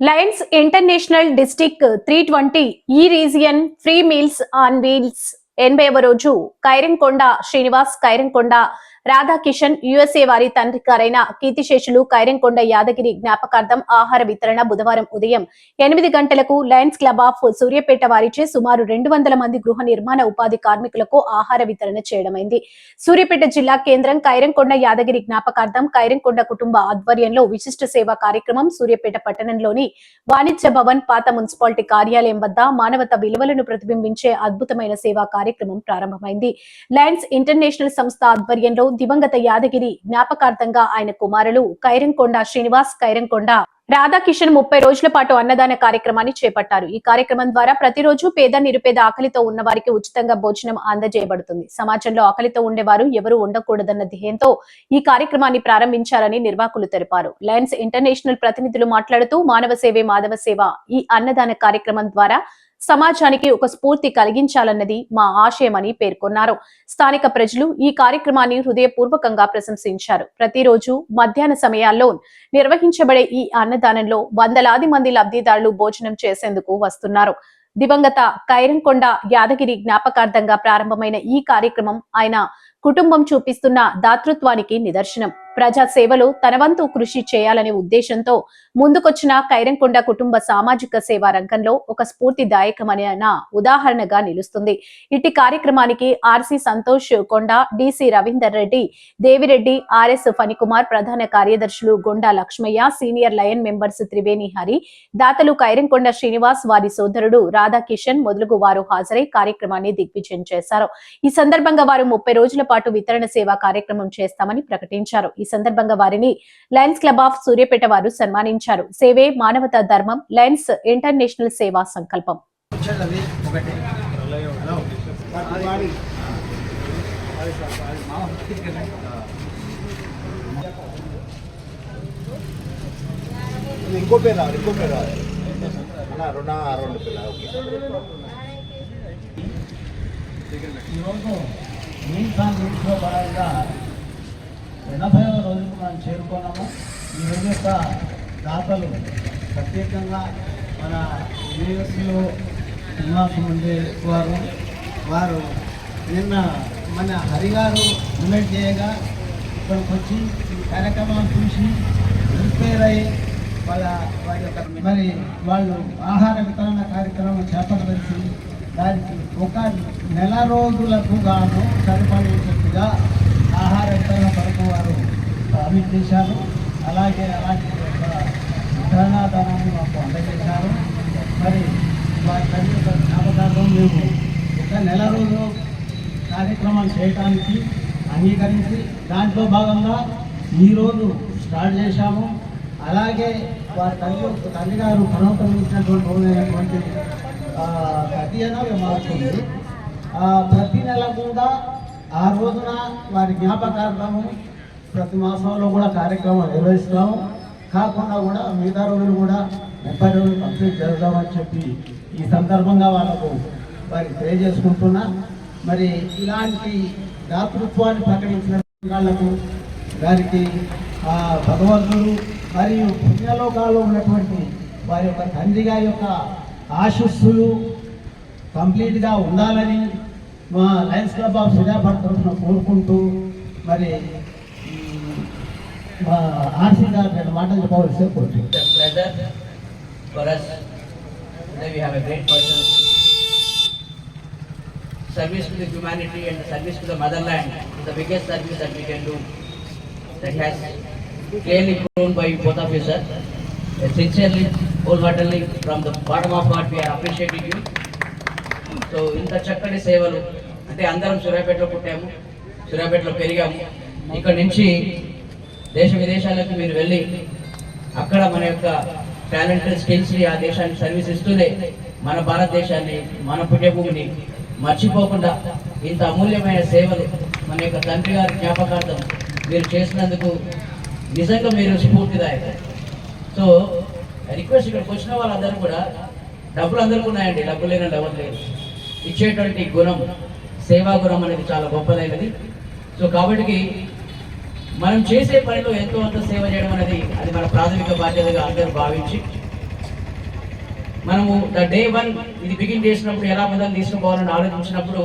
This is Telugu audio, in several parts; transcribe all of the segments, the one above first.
Lions International district three twenty ఈ region free meals on wheels ఎనభైవ రోజు కైరంకొండ శ్రీనివాస్ కైరంకొండ రాధాకిషన్ యుఎస్ఏ వారి తండ్రి కారైన కీర్తిశేషులు కైరంకొండ యాదగిరి జ్ఞాపకార్థం ఆహార వితరణ బుధవారం ఉదయం ఎనిమిది గంటలకు లయన్స్ క్లబ్ ఆఫ్ సూర్యపేట వారిచే సుమారు రెండు వందల మంది గృహ నిర్మాణ ఉపాధి కార్మికులకు ఆహార వితరణ చేయడమైంది. సూర్యపేట జిల్లా కేంద్రం కైరంకొండ యాదగిరి జ్ఞాపకార్థం కైరంకొండ కుటుంబ ఆధ్వర్యంలో విశిష్ట సేవా కార్యక్రమం సూర్యపేట పట్టణంలోని వాణిజ్య భవన్ పాత మున్సిపాలిటీ కార్యాలయం వద్ద మానవత విలువలను ప్రతిబింబించే అద్భుతమైన సేవా కార్యక్రమం ప్రారంభమైంది. లయన్స్ ఇంటర్నేషనల్ సంస్థ ఆధ్వర్యంలో దివంగత యాదగిరి జ్ఞాపకార్థంగా ఆయన కుమారులు కైరంకొండ శ్రీనివాస్ కైరంకొండ. రాధాకిషన్ ముప్పై రోజుల పాటు అన్నదాన కార్యక్రమాన్ని చేపట్టారు. ఈ కార్యక్రమం ద్వారా ప్రతిరోజు పేద నిరుపేద ఆకలితో ఉన్న వారికి ఉచితంగా భోజనం అందజేయబడుతుంది. సమాజంలో ఆకలితో ఉండేవారు ఎవరు ఉండకూడదన్న ధ్యేయంతో ఈ కార్యక్రమాన్ని ప్రారంభించారని నిర్వాహకులు తెలిపారు. లయన్స్ ఇంటర్నేషనల్ ప్రతినిధులు మాట్లాడుతూ మానవ సేవే మాధవ సేవ ఈ అన్నదాన కార్యక్రమం ద్వారా సమాజానికి ఒక స్ఫూర్తి కలిగించాలన్నది మా ఆశయమని పేర్కొన్నారు. స్థానిక ప్రజలు ఈ కార్యక్రమాన్ని హృదయపూర్వకంగా ప్రశంసించారు. ప్రతిరోజు మధ్యాహ్న సమయాల్లో నిర్వహించబడే ఈ అన్నదానంలో వందలాది మంది లబ్ధిదారులు భోజనం చేసేందుకు వస్తున్నారు. దివంగత కైరంకొండ యాదగిరి జ్ఞాపకార్థంగా ప్రారంభమైన ఈ కార్యక్రమం ఆయన కుటుంబం చూపిస్తున్న దాతృత్వానికి నిదర్శనం. ప్రజా సేవలో తన వంతు కృషి చేయాలనే ఉద్దేశంతో ముందుకొచ్చిన కైరంకొండ కుటుంబ సామాజిక సేవా రంగంలో ఒక స్ఫూర్తిదాయకమైన ఉదాహరణగా నిలుస్తుంది. ఇట్టి కార్యక్రమానికి RC Santosh Konda DC Ravinder Reddy Devireddy RS Phanikumar ప్రధాన కార్యదర్శులు Gonda Lakshmaiah senior lion members Triveni Hari దాతలు కైరంకొండ శ్రీనివాస్ వారి సోదరుడు రాధాకిషన్ మొదలగు వారు హాజరై కార్యక్రమాన్ని దిగ్విజయం చేశారు. ఈ సందర్భంగా వారు ముప్పై రోజుల పాటు వితరణ సేవా కార్యక్రమం చేస్తామని ప్రకటించారు. ఈ సందర్భంగా వారిని లయన్స్ క్లబ్ ఆఫ్ సూర్యపేట వారు సన్మానించారు. సేవే మానవతా ధర్మం లయన్స్ ఇంటర్నేషనల్ సేవా సంకల్పం. ఇంకో పేరు ఇంకో పేరు రెండు రెండు ఈరోజు మీన్స్ ఆన్ పరంగా భాగంగా ఎనభైవ రోజుకు మనం చేరుకున్నాము. ఈ రోజు యొక్క దాతలు ప్రత్యేకంగా మన యూఎస్లో నివాసం ఉండే వారు వారు నిన్న మన హరిగారు ఇన్వైట్ చేయగా ఇక్కడికి వచ్చి ఈ కార్యక్రమాలు చూసి ఇన్స్పైర్ అయ్యి వాళ్ళ వారి యొక్క మరి వాళ్ళు ఆహార వితరణ కార్యక్రమం చేపట్టవలసి దానికి ఒక నెల రోజులకు గాను సరిపడేటట్టుగా ఆహార వితరణ కొరకు వారు ప్రామిట్ చేశారు. అలాగే అలాంటి ఒక వితరణాధారాన్ని మాకు అందజేశారు. మరి వారి తల్లి యొక్క జ్ఞాపకార్థం మేము ఒక నెల రోజులు కార్యక్రమం చేయడానికి అంగీకరించి దాంట్లో భాగంగా ఈరోజు స్టార్ట్ చేశాము. అలాగే వారి తల్లి తల్లిగారు గారు ప్రణోతమించినటువంటి రోజైనటువంటి తదియన మారుతుంది ప్రతి నెల కూడా ఆ రోజున వారి జ్ఞాపకార్థము ప్రతి మాసంలో కూడా కార్యక్రమం నిర్వహిస్తాము. కాకుండా కూడా మిగతా రోజులు కూడా ముప్పై రోజులు కంప్లీట్ చేద్దామని చెప్పి ఈ సందర్భంగా వాళ్ళకు వారికి తెలియజేసుకుంటున్నా. మరి ఇలాంటి దాతృత్వాన్ని ప్రకటించిన వాళ్ళకు వారికి ఆ భగవంతుడు మరియు పుణ్యలోకాల్లో ఉన్నటువంటి వారి యొక్క తండ్రిగా యొక్క ఆశస్సులు కంప్లీట్గా ఉండాలని మా లయన్స్ క్లబ్ ఆఫ్ సుజాపట్ తరఫున కోరుకుంటూ మరి మా ఆర్సీ గారు నేను మాట చెప్పవలసి service to the humanity and service to the motherland the biggest service that we can do that has clearly proven by both of you wholeheartedly, from the bottom of heart, we are appreciating you. So ఇంత చక్కటి సేవలు అంటే అందరం సూర్యాపేటలో పుట్టాము సూర్యాపేటలో పెరిగాము ఇక్కడ నుంచి దేశ విదేశాలకు మీరు వెళ్ళి అక్కడ మన యొక్క టాలెంట్ స్కిల్స్ని ఆ దేశానికి సర్వీస్ ఇస్తూనే మన భారతదేశాన్ని మన పుణ్యభూమిని మర్చిపోకుండా ఇంత అమూల్యమైన సేవలు మన యొక్క తండ్రి గారి జ్ఞాపకార్థం మీరు చేసినందుకు నిజంగా మీరు స్ఫూర్తిదాయకం సో రిక్వెస్ట్ ఇక్కడికి వచ్చిన వాళ్ళందరూ కూడా డబ్బులు అందరికీ ఉన్నాయండి డబ్బులు లేని డబ్బులు లేదు ఇచ్చేటువంటి గుణం సేవా గుణం అనేది చాలా గొప్పదైనది. సో కాబట్టి మనం చేసే పనిలో ఎంతో అంత సేవ చేయడం అనేది అది మన ప్రాథమిక బాధ్యతగా అందరూ భావించి మనము ద డే వన్ ఇది బిగిన్ చేసినప్పుడు ఎలా మొదలు తీసుకుపోవాలని ఆలోచించినప్పుడు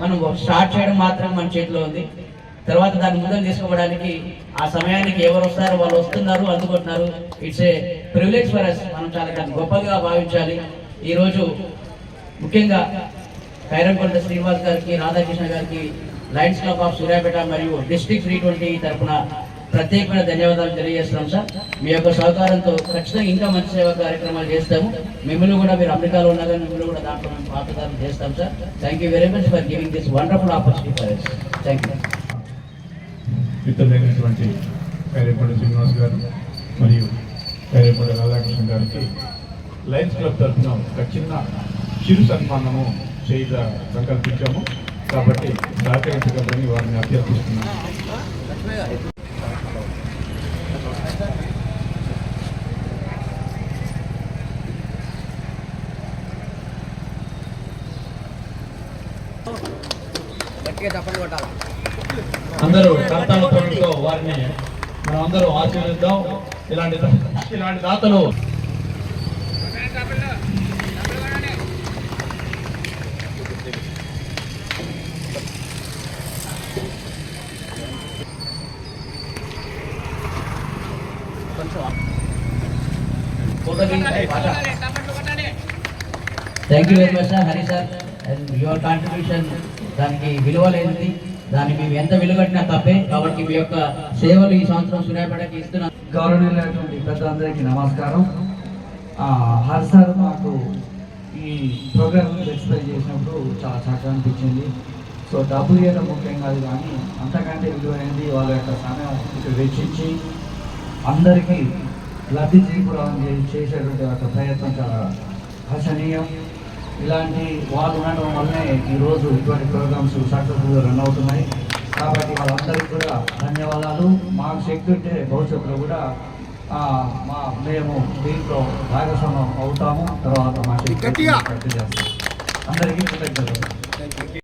మనం స్టార్ట్ చేయడం మాత్రం మన చేతిలో ఉంది. తర్వాత దాన్ని ముందుకు తీసుకోవడానికి ఆ సమయానికి ఎవరు వస్తారో వాళ్ళు వస్తున్నారు అందుకుంటున్నారు. It's a privilege for us మనం చాలా దాన్ని గొప్పగా భావించాలి. ఈరోజు ముఖ్యంగా కైరంకొండ శ్రీనివాస్ గారికి రాధాకృష్ణ గారికి లయన్స్ క్లబ్ ఆఫ్ సూర్యాపేట మరియు డిస్ట్రిక్ట్ త్రీ ట్వంటీ తరఫున ప్రత్యేకమైన ధన్యవాదాలు తెలియజేస్తున్నాం సార్. మీ యొక్క సహకారంతో ఖచ్చితంగా ఇంకా మంచి సేవా కార్యక్రమాలు చేస్తాము. మిమ్మల్ని కూడా మీరు అమెరికాలో ఉన్నా కానీ మిమ్మల్ని కూడా దాంట్లో మేము పాత్రదారులు చేస్తాం sir. Thank you very much for giving this wonderful opportunity for us thank you మిత్రులైనటువంటి Kairepalli Srinivas garu మరియు కైరేపల్లి రాధాకృష్ణ గారికి లయన్స్ క్లబ్ తరఫున ఒక చిన్న చిరు సన్మానము చేయ సంకల్పించాము. కాబట్టి సహకరించగలరని వారిని అభ్యర్థిస్తున్నాను అందరూ కర్తాలతో వారిని అందరూ ఆశీర్వదిద్దాం ఇలాంటి ఇలాంటి దాతలు thank you very much sir Hari sir and your contribution దానికి విలువ లేనిది. దాన్ని మేము ఎంత విలువట్టినా తప్పే. కాబట్టి మీ యొక్క సేవలు ఈ సంవత్సరం సూర్యాపేటకి ఇస్తున్నాం. గౌరవనీయులైనటువంటి పెద్దలందరికీ నమస్కారం. ఆ, మాకు ఈ ప్రోగ్రామ్ ఎక్స్ప్లెయిన్ చేసినప్పుడు చాలా చక్కగా అనిపించింది. సో డబ్బు ఇవ్వడం ముఖ్యం కాదు కానీ అంతకంటే విలువైనది వాళ్ళ యొక్క సమయం ఇక్కడ వెచ్చించి అందరికీ లబ్ధి చేకూరాలని చేసేటువంటి ఒక ప్రయత్నం చాలా హర్షణీయం. ఇలాంటి వాళ్ళు ఉండడం వల్లనే ఈరోజు ఇటువంటి ప్రోగ్రామ్స్ సక్సెస్ఫుల్గా రన్ అవుతున్నాయి. కాబట్టి వాళ్ళందరికీ కూడా ధన్యవాదాలు. మాకు ఉంటే భవిష్యత్తులో కూడా మా మేము దీంట్లో భాగస్వామ్యం అవుతాము. తర్వాత మా అందరికీ కృతజ్ఞతలు.